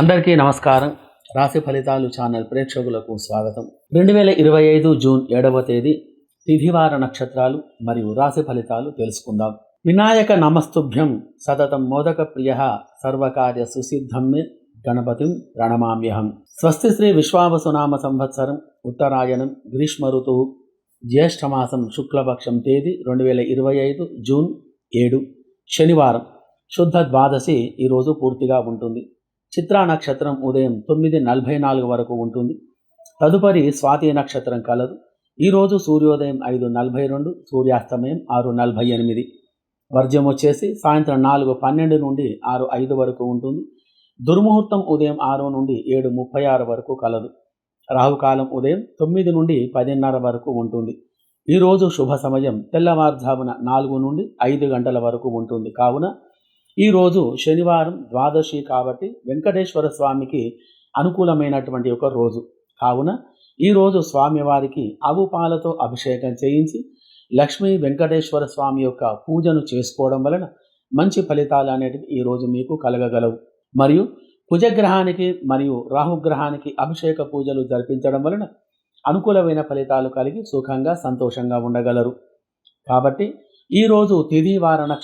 అందరికీ నమస్కారం. రాశి ఫలితాలు ఛానల్ ప్రేక్షకులకు స్వాగతం. రెండు వేల ఇరవై ఐదు జూన్ ఏడవ తేదీ తిథివార నక్షత్రాలు మరియు రాశి ఫలితాలు తెలుసుకుందాం. వినాయక నమస్తుభ్యం సతతం మోదక ప్రియ సర్వకార్య సుసిద్ధం మే గణపతిం ప్రణమామ్యహం. స్వస్తి శ్రీ విశ్వావసునామ సంవత్సరం ఉత్తరాయణం గ్రీష్మ ఋతువు జ్యేష్ఠమాసం శుక్లపక్షం తేదీ రెండు వేల ఇరవై ఐదు జూన్ ఏడు. శనివారం శుద్ధ ద్వాదశి ఈరోజు పూర్తిగా ఉంటుంది. చిత్రా నక్షత్రం ఉదయం తొమ్మిది నలభై నాలుగు వరకు ఉంటుంది. తదుపరి స్వాతి నక్షత్రం కలదు. ఈరోజు సూర్యోదయం ఐదు నలభై రెండు సూర్యాస్తమయం ఆరు నలభై ఎనిమిది. వర్జ్యం వచ్చేసి సాయంత్రం నాలుగు పన్నెండు నుండి ఆరు ఐదు వరకు ఉంటుంది. దుర్ముహూర్తం ఉదయం ఆరు నుండి ఏడు ముప్పై ఆరు వరకు కలదు. రాహుకాలం ఉదయం తొమ్మిది నుండి పదిన్నర వరకు ఉంటుంది. ఈరోజు శుభ సమయం తెల్లవారుజామున నాలుగు నుండి ఐదు గంటల వరకు ఉంటుంది. కావున ఈరోజు శనివారం ద్వాదశి కాబట్టి వెంకటేశ్వర స్వామికి అనుకూలమైనటువంటి ఒక రోజు. కావున ఈరోజు స్వామివారికి ఆవు పాలతో అభిషేకం చేయించి లక్ష్మీ వెంకటేశ్వర స్వామి యొక్క పూజను చేసుకోవడం వలన మంచి ఫలితాలు అనేటివి ఈరోజు మీకు కలగగలవు. మరియు కుజగ్రహానికి మరియు రాహుగ్రహానికి అభిషేక పూజలు జరిపించడం వలన అనుకూలమైన ఫలితాలు కలిగి సుఖంగా సంతోషంగా ఉండగలరు. కాబట్టి ఈరోజు తిథి వార నక్ష